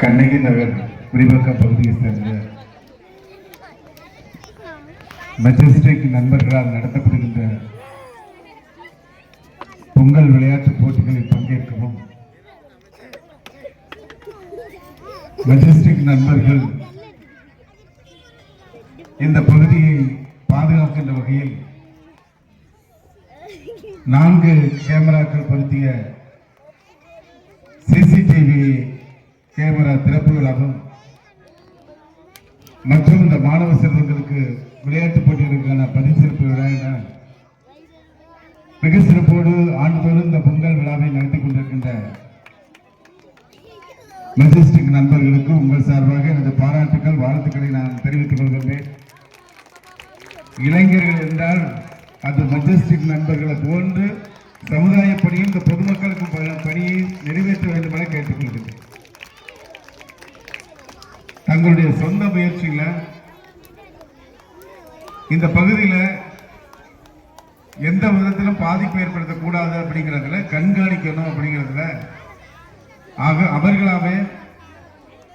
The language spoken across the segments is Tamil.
கண்ணகி நகர் விரிவாக்க பகுதியை சேர்ந்த மெஜஸ்டிக் நண்பர்களால் நடத்தப்படுகின்ற பொங்கல் விளையாட்டுப் போட்டிகளில் பங்கேற்கவும் மெஜஸ்டிக் நண்பர்கள் இந்த பகுதியை பாதுகாக்கின்ற வகையில் நான்கு கேமராக்கள் பொருத்திய சிசிடிவி கேமரா திறப்பு விழாவும் மற்றும் இந்த மாணவ செல்வங்களுக்கு விளையாட்டுப் போட்டிகளுக்கான பரிசீலிப்பு விழா என மிக சிறப்போடு ஆண்டுதோறும் இந்த பொங்கல் விழாவை நடத்தி கொண்டிருக்கின்ற மெஜஸ்டிக் நண்பர்களுக்கு உங்கள் சார்பாக எனது பாராட்டுக்கள் வாழ்த்துக்களை நான் தெரிவித்துக் கொள்கின்றேன். இளைஞர்கள் என்றால் அந்த மெஜஸ்டிக் நண்பர்களை போன்று சமுதாய பணியும் இந்த பொதுமக்களுக்கு பணியை நிறைவேற்ற வேண்டும் என கேட்டுக்கொள்கிறேன் தங்களுடைய சொந்த முயற்சியில் இந்த பகுதியில் எந்த விதத்திலும் பாதிப்பு ஏற்படுத்தக்கூடாது அப்படிங்கிறதுல கண்காணிக்கணும் அப்படிங்கிறதுல ஆக அவர்களாவே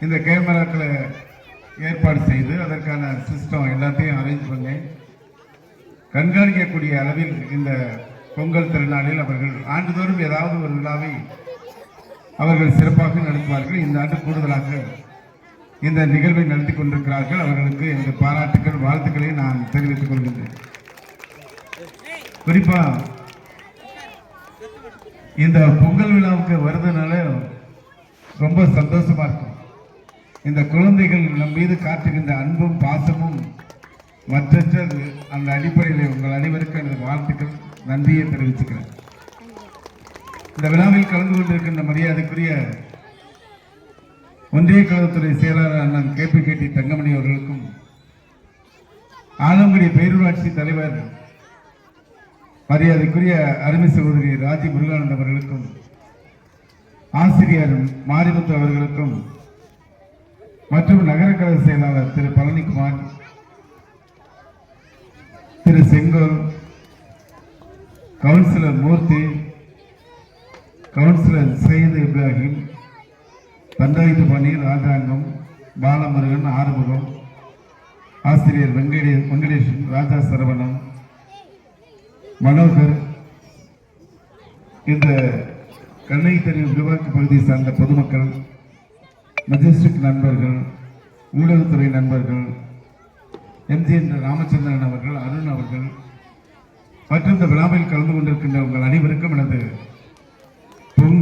இந்த கேமராக்களை ஏற்பாடு செய்து அதற்கான சிஸ்டம் எல்லாத்தையும் அரேஞ்ச் பண்ணி கண்காணிக்கக்கூடிய அளவில் இந்த பொங்கல் திருநாளில் அவர்கள் ஆண்டுதோறும் ஏதாவது ஒரு விழாவை அவர்கள் சிறப்பாக நடத்துவார்கள். இந்த ஆண்டு கூடுதலாக இந்த நிகழ்வை நடத்தி கொண்டிருக்கிறார்கள். அவர்களுக்கு எனது பாராட்டுக்கள் வாழ்த்துக்களை நான் தெரிவித்துக் கொள்கின்றேன். குறிப்பா இந்த பொங்கல் விழாவுக்கு வருதுனால ரொம்ப சந்தோஷமா இருக்கும். இந்த குழந்தைகள் நம் மீது காட்டுகின்ற அன்பும் பாசமும் மற்றது அந்த அடிப்படையில் உங்கள் அனைவருக்கும் எனது வாழ்த்துக்கள் நன்றியை தெரிவிச்சுக்கிறேன். இந்த விழாவில் கலந்து கொண்டிருக்கின்ற மரியாதைக்குரிய ஒன்றிய கழகத்துறை செயலாளர் அண்ணன் கே பி கேடி தங்கமணி அவர்களுக்கும் ஆலங்குடி பேரூராட்சி தலைவர் மரியாதைக்குரிய அருமை சகோதரி ராஜி முருகானந்த் அவர்களுக்கும் ஆசிரியர் மாரிமுத்து அவர்களுக்கும் மற்றும் நகர கழக செயலாளர் திரு பழனிக்குமார் திரு செங்கோல் கவுன்சிலர் மூர்த்தி கவுன்சிலர் சையது இப்ராஹிம் பஞ்சாயத்து பணியில் ராஜாங்கம் பாலமுருகன் ஆறுமுகம் ஆசிரியர் வெங்கடே வெங்கடேஷன் ராஜா சரவணன் மனோகர் இந்த கண்ணை தெரியும் விரிவாக்க பகுதியை சார்ந்த பொதுமக்கள் மெஜஸ்டிக் நண்பர்கள் ஊடகத்துறை நண்பர்கள் எம்ஜி என்ற ராமச்சந்திரன் அவர்கள் அருண் அவர்கள் மற்றும் இந்த விழாவில் கலந்து கொண்டிருக்கின்ற உங்கள் அனைவருக்கும் எனது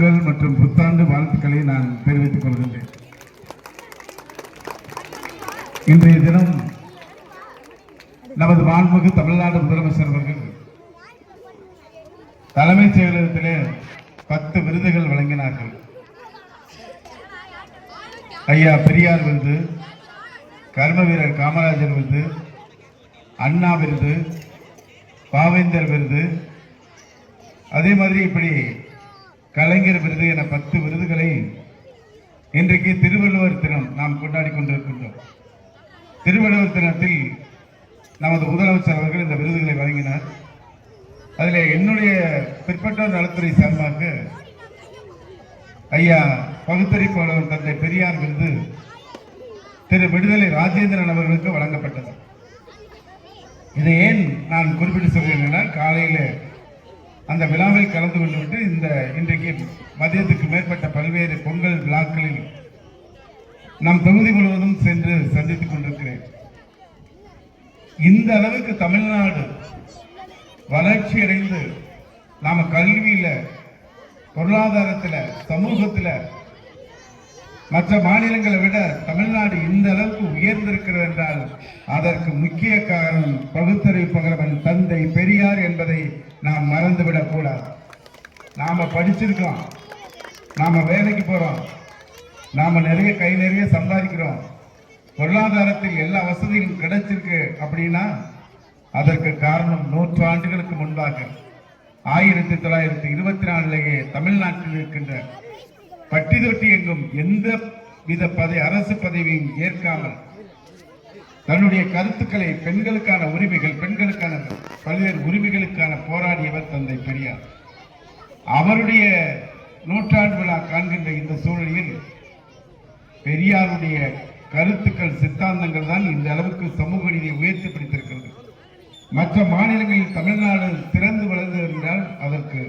பொங்கல் மற்றும் புத்தாண்டு வாழ்த்துக்களை நான் தெரிவித்துக் கொள்கின்றேன். இன்றைய தினம் நமது மாண்புமிகு தமிழ்நாடு முதலமைச்சர் அவர்கள் தலைமைச் செயலகத்திலே பத்து விருதுகள் வழங்கினார்கள். ஐயா பெரியார் விருது கர்ம வீரர் காமராஜர் விருது அண்ணா விருது பாவேந்தர் விருது அதே மாதிரி இப்படி கலைஞர் விருது என பத்து விருதுகளை இன்றைக்கு திருவள்ளுவர் தினம் நாம் கொண்டாடி கொண்டிருக்கின்றோம். திருவள்ளுவர் தினத்தில் நமது முதலமைச்சர் அவர்கள் இந்த விருதுகளை வழங்கினார். அதில் என்னுடைய பிற்பட்டோர் நலத்துறை சார்பாக ஐயா பகுத்தறிப்பாளர் தந்தை பெரியார் விருது திரு விடுதலை ராஜேந்திரன் அவர்களுக்கு வழங்கப்பட்டது. இதை ஏன் நான் குறிப்பிட்டு சொல்கிறேன் என்றால் காலையில் அந்த விழாவில் கலந்து கொண்டுவிட்டு இந்த இன்றைக்கு மதியத்துக்கு மேற்பட்ட பல்வேறு பொங்கல் விழாக்களில் நம் தொகுதி முழுவதும் சென்று சந்தித்துக் கொண்டிருக்கிறேன். இந்த அளவுக்கு தமிழ்நாடு வளர்ச்சி அடைந்து நாம கல்வியில பொருளாதாரத்துல சமூகத்துல மற்ற மாநிலங்களை விட தமிழ்நாடு இந்த அளவுக்கு உயர்ந்திருக்கிறது என்றால் அதற்கு முக்கிய காரணம் பகுத்தறிவு தந்தை பெரியார் என்பதை நாம் மறந்துவிடக் கூடாது. நாம படிச்சிருக்கோம் நாம வேலைக்கு போறோம். நாம நிறைய கை நிறைய சம்பாதிக்கிறோம். பொருளாதாரத்தில் எல்லா வசதியும் கிடைச்சிருக்கு அப்படின்னா அதற்கு காரணம் நூற்றாண்டுகளுக்கு முன்பாக ஆயிரத்தி தொள்ளாயிரத்தி இருபத்தி நாலுலேயே தமிழ்நாட்டில் இருக்கின்ற பட்டி தொட்டி எங்கும் எந்த வித பதவி அரசு பதவியும் ஏற்காமல் தன்னுடைய கருத்துக்களை பெண்களுக்கான உரிமைகள் பெண்களுக்கான பல்வேறு உரிமைகளுக்கான போராடியவர் தந்தை பெரியார். அவருடைய நூற்றாண்டு விழா காண்கின்ற இந்த சூழலில் பெரியாருடைய கருத்துக்கள் சித்தாந்தங்கள் தான் இந்த அளவுக்கு சமூக நீதியை உயர்த்தி பிடித்திருக்கிறது. மற்ற மாநிலங்களில் தமிழ்நாடு திறந்து வளர்ந்து என்றால் அதற்கு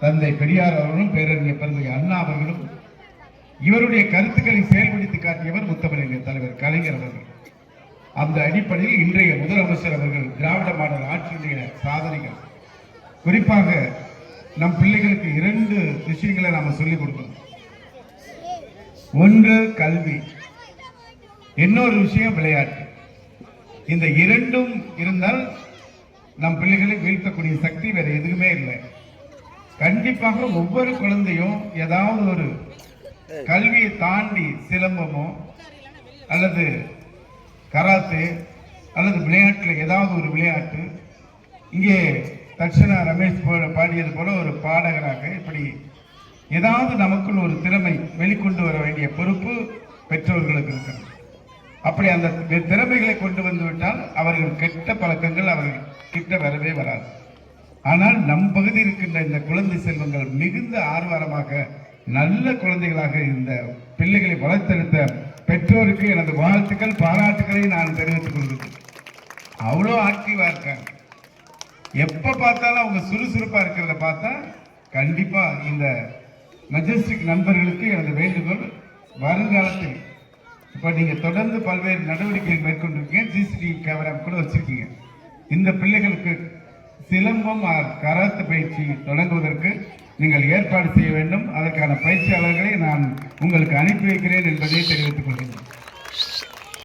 தந்தை பெரியார் அவர்களும் பேரறிஞர் பெருந்தை அண்ணா அவர்களும் இவருடைய கருத்துக்களை செயல்படுத்தி காட்டியவர் முத்தமிழர் தலைவர் கலைஞர் அவர்கள். அந்த அடிப்படையில் இன்றைய முதலமைச்சர் அவர்கள் திராவிட மாடல் ஆட்சியுடைய சாதனைகள். குறிப்பாக நம் பிள்ளைகளுக்கு இரண்டு விஷயங்களை நாம சொல்லிக் கொடுக்கணும். ஒன்று கல்வி இன்னொரு விஷயம் விளையாட்டு. இந்த இரண்டும் இருந்தால் நம் பிள்ளைகளை வீழ்த்தக்கூடிய சக்தி வேற எதுவுமே இல்லை. கண்டிப்பாக ஒவ்வொரு குழந்தையும் ஏதாவது ஒரு கல்வியை தாண்டி சிலம்பமோ அல்லது கராத்தே அல்லது விளையாட்டில் ஏதாவது ஒரு விளையாட்டு இங்கே தட்சணா ரமேஷ் போல பாடியது போல ஒரு பாடகராக இப்படி ஏதாவது நமக்குள் ஒரு திறமை வெளிக்கொண்டு வர வேண்டிய பொறுப்பு பெற்றோர்களுக்கு இருக்கிறது. அப்படி அந்த திறமைகளை கொண்டு வந்து விட்டால் அவர்கள் கெட்ட பழக்கங்கள் அவர்கள் கிட்ட வரவே வராது. ஆனால் நம் பகுதி இருக்கின்ற இந்த குழந்தை செல்வங்கள் மிகுந்த ஆர்வரமாக நல்ல குழந்தைகளாக இந்த பிள்ளைகளை வளர்த்தெடுத்த பெற்றோருக்கு எனது வாழ்த்துக்கள் பாராட்டுக்களை நான் தெரிவித்துக் கொள்கிறேன். அவ்வளோ ஆக்டிவாக இருக்காங்க. எப்ப பார்த்தாலும் அவங்க சுறுசுறுப்பா இருக்கிறத பார்த்தா கண்டிப்பா இந்த மெஜஸ்டிக் நண்பர்களுக்கு எனது வேண்டுகோள் வருங்காலத்தில் இப்ப நீங்க தொடர்ந்து பல்வேறு நடவடிக்கைகள் மேற்கொண்டிருக்கீங்க. சிசிடிவி கேமரா கூட வச்சிருக்கீங்க. இந்த பிள்ளைகளுக்கு சிலம்பம் கராத்து பயிற்சி தொடங்குவதற்கு நீங்கள் ஏற்பாடு செய்ய வேண்டும். அதற்கான பயிற்சியாளர்களை நான் உங்களுக்கு அனுப்பி வைக்கிறேன் என்பதை தெரிவித்துக் கொள்கிறேன்